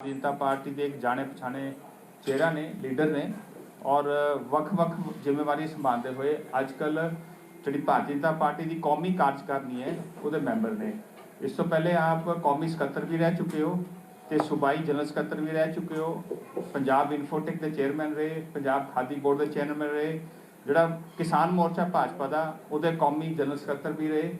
ਜਨਤਾ party ਦੇ ਇੱਕ ਜਾਣੇ ਪਛਾਣੇ ਚਿਹਰਾ ਨੇ, ਲੀਡਰ ਨੇ ਔਰ ਵੱਖ-ਵੱਖ ਜ਼ਿੰਮੇਵਾਰੀ ਸੰਭਾਲਦੇ ਹੋਏ ਅੱਜਕੱਲ ਜਿਹੜੀ ਭਾਰਤੀ ਜਨਤਾ ਪਾਰਟੀ ਦੀ ਕੌਮੀ ਕਾਰਜਕਾਰਨੀ ਹੈ, ਉਹਦੇ ਮੈਂਬਰ ਨੇ। ਇਸ ਤੋਂ ਪਹਿਲੇ ਆਪ ਕੌਮੀ ਸਕੱਤਰ ਵੀ ਰਹਿ ਚੁੱਕੇ ਹੋ ਤੇ ਸੂਬਾਈ ਜਨਰਲ ਸਕੱਤਰ ਵੀ ਰਹਿ ਚੁੱਕੇ ਹੋ। ਪੰਜਾਬ ਇਨਫੋਟੈਕ ਦੇ ਚੇਅਰਮੈਨ ਰਹੇ, ਪੰਜਾਬ ਖਾਦੀ ਬੋਰਡ ਦੇ ਚੇਅਰਮੈਨ ਰਹੇ, ਜਿਹੜਾ ਕਿਸਾਨ ਮੋਰਚਾ ਭਾਜਪਾ ਦਾ, ਉਹਦੇ ਕੌਮੀ ਜਨਰਲ ਸਕੱਤਰ ਵੀ ਰਹੇ।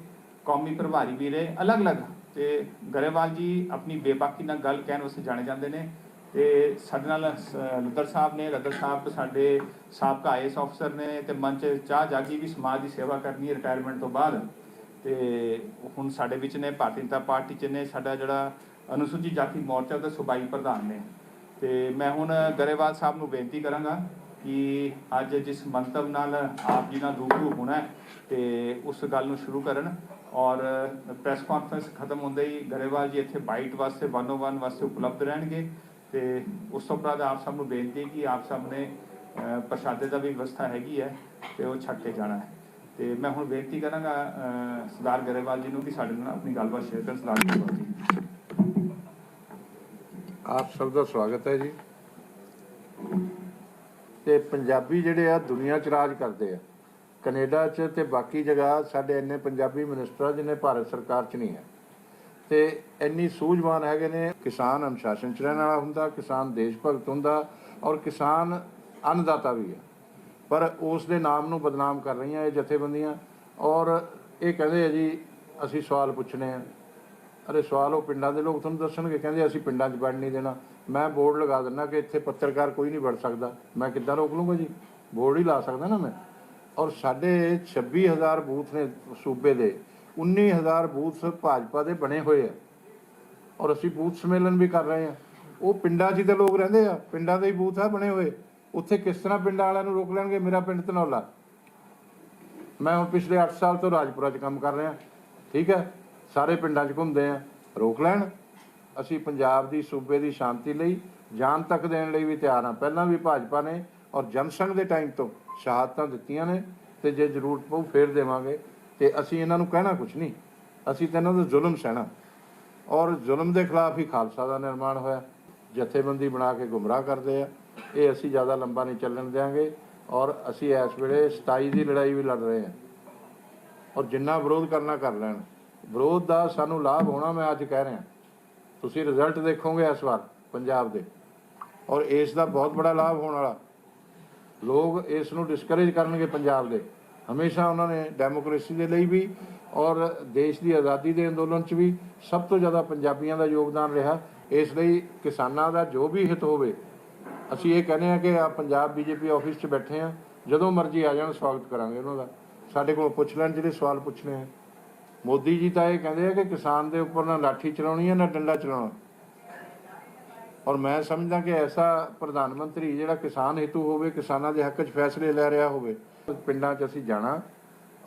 ਕੌਮੀ ਪ੍ਰਭਾਰੀ ਵੀ ਰਹੇ ਅਲੱਗ-ਅਲੱਗ ਤੇ ਗਰੇਵਾਲ ਜੀ ਆਪਣੀ ਬੇਬਾਕੀ ਨਾਲ ਗੱਲ ਕਹਿਣ ਵਾਸਤੇ ਜਾਣੇ ਜਾਂਦੇ ਨੇ ਤੇ ਸਾਡੇ ਨਾਲ ਸ- ਲੱਦਰ ਸਾਹਿਬ ਨੇ, ਲੱਦਰ ਸਾਹਿਬ, ਸਾਡੇ ਸਾਬਕਾ ਆਈਐਸ ਅਫਸਰ ਨੇ ਤੇ 'ਚ ਚਾਹ ਜਾਗੀ ਵੀ ਸਮਾਜ ਦੀ ਸੇਵਾ ਕਰਨੀ ਹੈ ਰਿਟਾਇਰਮੈਂਟ ਤੋਂ ਬਾਅਦ। ਤੇ ਹੁਣ ਸਾਡੇ ਵਿੱਚ ਨੇ, ਭਾਰਤੀ ਜਨਤਾ ਪਾਰਟੀ ਚ ਨੇ, ਸਾਡਾ ਜਿਹੜਾ ਅਨੁਸੂਚਿਤ ਜਾਤੀ ਮੋਰਚਾ ਦਾ ਸੂਬਾਈ ਪ੍ਰਧਾਨ ਨੇ। ਤੇ ਮੈਂ ਹੁਣ ਗਰੇਵਾਲ ਸਾਹਿਬ ਨੂੰ ਬੇਨਤੀ ਕਰਾਂਗਾ ਕਿ ਅੱਜ ਜਿਸ ਮੰਤਵ ਨਾਲ ਆਪ ਜੀ ਨਾਲ ਰੂਬਰੂ ਹੋਣਾ ਹੈ, ਤੇ ਉਸ ਗੱਲ ਨੂੰ ਸ਼ੁਰੂ ਕਰਨ। ਔਰ ਪ੍ਰੈਸ ਕਾਨਫਰੰਸ ਖਤਮ ਹੁੰਦੇ ਹੀ ਗਰੇਵਾਲ ਜੀ ਇੱਥੇ ਬਾਈਟ ਵਾਸਤੇ ਵਨ ਵਾਸਤੇ ਉਪਲਬਧ ਰਹਿਣਗੇ ਤੇ ਉਸ ਤੋਂ ਬਾਅਦ ਆਪ ਸਭ ਨੂੰ ਬੇਨਤੀ ਕਿ ਆਪ ਸਭ ਨੇ ਪ੍ਰਸ਼ਾਦੇ ਦਾ ਵੀ ਵਿਵਸਥਾ ਹੈਗੀ ਹੈ ਤੇ ਉਹ ਛੱਡ ਕੇ ਜਾਣਾ ਹੈ। ਤੇ ਮੈਂ ਹੁਣ ਬੇਨਤੀ ਕਰਾਂਗਾ ਸਰਦਾਰ ਗਰੇਵਾਲ ਜੀ ਨੂੰ ਕਿ ਸਾਡੇ ਨਾਲ ਆਪਣੀ ਗੱਲਬਾਤ ਸ਼ੇਅਰ ਕਰਨ, ਸਰਦਾਰ ਗਰੇਵਾਲ ਜੀ। ਆਪ ਸਭ ਦਾ ਸਵਾਗਤ ਹੈ ਜੀ। ਤੇ ਪੰਜਾਬੀ ਜਿਹੜੇ ਆ ਦੁਨੀਆ 'ਚ ਰਾਜ ਕਰਦੇ ਆ। ਕੈਨੇਡਾ 'ਚ ਤੇ ਬਾਕੀ ਜਗ੍ਹਾ ਸਾਡੇ ਇੰਨੇ ਪੰਜਾਬੀ ਮਿਨਿਸਟਰ ਜਿਹਨੇ ਭਾਰਤ ਸਰਕਾਰ 'ਚ ਨਹੀਂ ਹੈ। ਤੇ ਇੰਨੀ ਸੂਝਵਾਨ ਹੈਗੇ ਨੇ, ਕਿਸਾਨ ਅਨੁਸ਼ਾਸਨ 'ਚ ਰਹਿਣ ਵਾਲਾ ਹੁੰਦਾ, ਕਿਸਾਨ ਦੇਸ਼ ਭਗਤ ਹੁੰਦਾ ਔਰ ਕਿਸਾਨ ਅੰਨਦਾਤਾ ਵੀ ਹੈ। ਪਰ ਉਸ ਦੇ ਨਾਮ ਨੂੰ ਬਦਨਾਮ ਕਰ ਰਹੀਆਂ ਇਹ ਜਥੇਬੰਦੀਆਂ ਔਰ ਇਹ ਕਹਿੰਦੇ ਆ ਜੀ, ਅਸੀਂ ਸਵਾਲ ਪੁੱਛਣੇ ਆ। ਅਰੇ ਸਵਾਲ ਉਹ ਪਿੰਡਾਂ ਦੇ ਲੋਕ ਤੁਹਾਨੂੰ ਦੱਸਣਗੇ, ਕਹਿੰਦੇ ਅਸੀਂ ਪਿੰਡਾਂ 'ਚ ਵੜ ਨਹੀਂ ਦੇਣਾ। ਮੈਂ ਬੋਰਡ ਲਗਾ ਦਿੰਦਾ ਕਿ ਇੱਥੇ ਪੱਤਰਕਾਰ ਕੋਈ ਨਹੀਂ ਵੜ ਸਕਦਾ। ਮੈਂ ਕਿੱਦਾਂ ਰੋਕ ਲੂੰਗਾ ਜੀ? ਬੋਰਡ ਹੀ ਲਾ ਸਕਦਾ ਨਾ ਮੈਂ। ਔਰ ਸਾਡੇ 26000 ਬੂਥ ਨੇ ਸੂਬੇ ਦੇ 19000 ਬੂਥ ਭਾਜਪਾ ਦੇ ਬਣੇ ਹੋਏ ਆ। ਔਰ ਅਸੀਂ ਬੂਥ ਸੰਮੇਲਨ ਵੀ ਕਰ ਰਹੇ ਆ। ਉਹ ਪਿੰਡਾਂ 'ਚ ਹੀ ਤਾਂ ਲੋਕ ਰਹਿੰਦੇ ਆ, ਪਿੰਡਾਂ ਦੇ ਹੀ ਬੂਥ ਆ ਬਣੇ ਹੋਏ। ਉੱਥੇ ਕਿਸ ਤਰ੍ਹਾਂ ਪਿੰਡਾਂ ਵਾਲਿਆਂ ਨੂੰ ਰੋਕ ਲੈਣਗੇ? ਮੇਰਾ ਪਿੰਡ ਧਨੌਲਾ। ਮੈਂ ਹੁਣ ਪਿਛਲੇ 8 ਸਾਲ ਤੋਂ ਰਾਜਪੁਰਾ 'ਚ ਕੰਮ ਕਰ ਰਿਹਾ। ਠੀਕ ਹੈ? ਸਾਰੇ ਪਿੰਡਾਂ 'ਚ ਘੁੰਮਦੇ ਆ। ਰੋਕ ਲੈਣ। ਅਸੀਂ ਪੰਜਾਬ ਦੀ, ਸੂਬੇ ਦੀ ਸ਼ਾਂਤੀ ਲਈ ਜਾਨ ਤੱਕ ਦੇਣ ਲਈ ਵੀ ਤਿਆਰ ਹਾਂ। ਪਹਿਲਾਂ ਵੀ ਭਾਜਪਾ ਨੇ ਔਰ ਜਨਸੰਘ ਦੇ ਟਾਈਮ ਤੋਂ ਸ਼ਹਾਦਤਾਂ ਦਿੱਤੀਆਂ ਨੇ ਤੇ ਜੇ ਜ਼ਰੂਰਤ ਪਊ ਫੇਰ ਦੇਵਾਂਗੇ ਤੇ ਅਸੀਂ ਇਹਨਾਂ ਨੂੰ ਕਹਿਣਾ ਕੁਝ ਨਹੀਂ। ਅਸੀਂ ਤਾਂ ਇਹਨਾਂ ਦਾ ਜ਼ੁਲਮ ਸਹਿਣਾ। ਔਰ ਜ਼ੁਲਮ ਦੇ ਖਿਲਾਫ ਹੀ ਖਾਲਸਾ ਦਾ ਨਿਰਮਾਣ ਹੋਇਆ। ਜਥੇਬੰਦੀ ਬਣਾ ਕੇ ਗੁੰਮਰਾਹ ਕਰਦੇ ਆ। ਇਹ ਅਸੀਂ ਜ਼ਿਆਦਾ ਲੰਬਾ ਨਹੀਂ ਚੱਲਣ ਦਿਆਂਗੇ। ਔਰ ਅਸੀਂ ਇਸ ਵੇਲੇ 27 ਦੀ ਲੜਾਈ ਵੀ ਲੜ ਰਹੇ ਹਾਂ ਔਰ ਜਿੰਨਾ ਵਿਰੋਧ ਕਰਨਾ ਕਰ ਲੈਣ। ਵਿਰੋਧ ਦਾ ਸਾਨੂੰ ਲਾਭ ਹੋਣਾ ਮੈਂ ਅੱਜ ਕਹਿ ਰਿਹਾ। ਤੁਸੀਂ ਰਿਜ਼ਲਟ ਦੇਖੋਗੇ ਇਸ ਵਾਰ ਪੰਜਾਬ ਦੇ। ਔਰ ਇਸ ਦਾ ਬਹੁਤ ਬੜਾ ਲਾਭ ਹੋਣ ਵਾਲਾ। ਲੋਕ ਇਸ ਨੂੰ ਡਿਸਕਰੇਜ ਕਰਨਗੇ ਪੰਜਾਬ ਦੇ। ਹਮੇਸ਼ਾ ਉਹਨਾਂ ਨੇ ਡੈਮੋਕ੍ਰੇਸੀ ਦੇ ਲਈ ਵੀ ਔਰ ਦੇਸ਼ ਦੀ ਆਜ਼ਾਦੀ ਦੇ ਅੰਦੋਲਨ 'ਚ ਵੀ ਸਭ ਤੋਂ ਜ਼ਿਆਦਾ ਪੰਜਾਬੀਆਂ ਦਾ ਯੋਗਦਾਨ ਰਿਹਾ। ਇਸ ਲਈ ਕਿਸਾਨਾਂ ਦਾ ਜੋ ਵੀ ਹਿੱਤ ਹੋਵੇ, ਅਸੀਂ ਇਹ ਕਹਿੰਦੇ ਆ ਕਿ ਆ ਪੰਜਾਬ ਬੀਜੇਪੀ ਆਫਿਸ 'ਚ ਬੈਠੇ ਆ ਜਦੋਂ ਮਰਜ਼ੀ ਆ ਜਾਣ, ਸਵਾਗਤ ਕਰਾਂਗੇ ਉਹਨਾਂ ਦਾ। ਸਾਡੇ ਕੋਲ ਪੁੱਛ ਲੈਣ ਜਿਹੜੇ ਸਵਾਲ ਪੁੱਛਣੇ ਆ। ਮੋਦੀ ਜੀ ਤਾਂ ਇਹ ਕਹਿੰਦੇ ਆ ਕਿ ਕਿਸਾਨ ਦੇ ਉੱਪਰ ਨਾ ਲਾਠੀ ਚਲਾਉਣੀ ਹੈ, ਨਾ ਡੰਡਾ ਚਲਾਉਣਾ। ਔਰ ਮੈਂ ਸਮਝਦਾ ਕਿ ਐਸਾ ਪ੍ਰਧਾਨ ਮੰਤਰੀ ਜਿਹੜਾ ਕਿਸਾਨ ਹਿੱਤੂ ਹੋਵੇ, ਕਿਸਾਨਾਂ ਦੇ ਹੱਕ 'ਚ ਫੈਸਲੇ ਲੈ ਰਿਹਾ ਹੋਵੇ, ਪਿੰਡਾਂ 'ਚ ਅਸੀਂ ਜਾਣਾ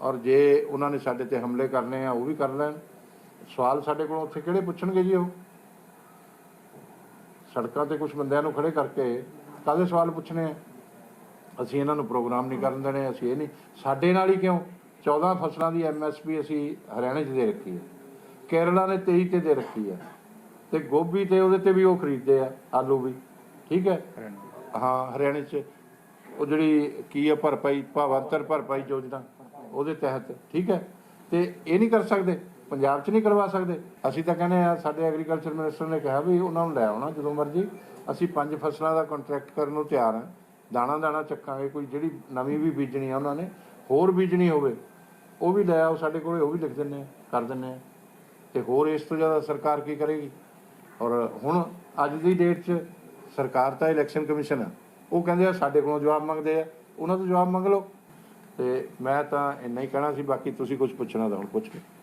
ਔਰ ਜੇ ਉਹਨਾਂ ਨੇ ਸਾਡੇ ਤੇ ਹਮਲੇ ਕਰਨੇ ਆ, ਉਹ ਵੀ ਕਰ ਲੈਣ। ਸਵਾਲ ਸਾਡੇ ਕੋਲ ਉੱਥੇ ਕਿਹੜੇ ਪੁੱਛਣਗੇ ਜੀ ਉਹ? ਸੜਕਾਂ ਤੇ ਕੁਝ ਬੰਦਿਆਂ ਨੂੰ ਖੜੇ ਕਰਕੇ ਕਾਹਦੇ ਸਵਾਲ ਪੁੱਛਣੇ ਆ? ਅਸੀਂ ਇਹਨਾਂ ਨੂੰ ਪ੍ਰੋਗਰਾਮ ਨਹੀਂ ਕਰਨ ਦੇਣੇ, ਅਸੀਂ ਇਹ ਨਹੀਂ। ਸਾਡੇ ਨਾਲ ਹੀ ਕਿਉਂ? 14 ਫਸਲਾਂ ਦੀ ਐਮਐਸਪੀ ਅਸੀਂ ਹਰਿਆਣੇ 'ਚ ਦੇ ਰੱਖੀ ਹੈ। ਕੇਰਲਾ ਨੇ 23 ਤੇ ਦੇ ਰੱਖੀ ਹੈ। ਤੇ ਗੋਭੀ ਤੇ ਉਹਦੇ ਤੇ ਵੀ ਉਹ ਖਰੀਦਦੇ ਆ ਆਲੂ ਵੀ। ਠੀਕ ਹੈ? ਹਾਂ ਹਰਿਆਣੇ 'ਚ। ਉਹ ਜਿਹੜੀ ਕੀ ਆ ਭਰਪਾਈ ਭਾਵਾਂਤਰ ਭਰਪਾਈ ਯੋਜਨਾ ਉਹਦੇ ਤਹਿਤ। ਠੀਕ ਹੈ? ਤੇ ਇਹ ਨਹੀਂ ਕਰ ਸਕਦੇ। ਪੰਜਾਬ 'ਚ ਨਹੀਂ ਕਰਵਾ ਸਕਦੇ। ਅਸੀਂ ਤਾਂ ਕਹਿੰਦੇ ਆ ਸਾਡੇ ਐਗਰੀਕਲਚਰ ਮਿਨਿਸਟਰ ਨੇ ਕਿਹਾ ਵੀ ਉਹਨਾਂ ਨੂੰ ਲੈ ਆਉਣਾ ਜਦੋਂ ਮਰਜ਼ੀ। ਅਸੀਂ ਪੰਜ ਫਸਲਾਂ ਦਾ ਕੰਟਰੈਕਟ ਕਰਨ ਨੂੰ ਤਿਆਰ ਹਾਂ। ਦਾਣਾ ਦਾਣਾ ਚੱਕਾਂਗੇ ਕੋਈ ਜਿਹੜੀ ਨਵੀਂ ਵੀ ਬੀਜਣੀ ਆ ਉਹਨਾਂ ਨੇ ਹੋਰ ਬੀਜਣੀ ਹੋਵੇ ਉਹ ਵੀ ਲੈ ਆਓ ਸਾਡੇ ਕੋਲੇ ਉਹ ਵੀ ਲਿਖ ਦਿੰਨੇ ਆ ਕਰ ਦਿੰਨੇ ਆ। ਤੇ ਹੋਰ ਇਸ ਤੋਂ ਜ਼ਿਆਦਾ ਸਰਕਾਰ ਕੀ ਕਰੇਗੀ? ਔਰ ਹੁਣ ਅੱਜ ਦੀ ਡੇਟ 'ਚ ਸਰਕਾਰ ਤਾਂ ਇਲੈਕਸ਼ਨ ਕਮਿਸ਼ਨ ਆ। ਉਹ ਕਹਿੰਦੇ ਆ, ਸਾਡੇ ਕੋਲੋਂ ਜਵਾਬ ਮੰਗਦੇ ਆ। ਉਹਨਾਂ ਤੋਂ ਜਵਾਬ ਮੰਗ ਲਓ। ਤੇ ਮੈਂ ਤਾਂ ਇੰਨਾ ਹੀ ਕਹਿਣਾ ਸੀ, ਬਾਕੀ ਤੁਸੀਂ ਕੁਝ ਪੁੱਛਣਾ ਤਾਂ ਹੁਣ ਪੁੱਛ ਲਓ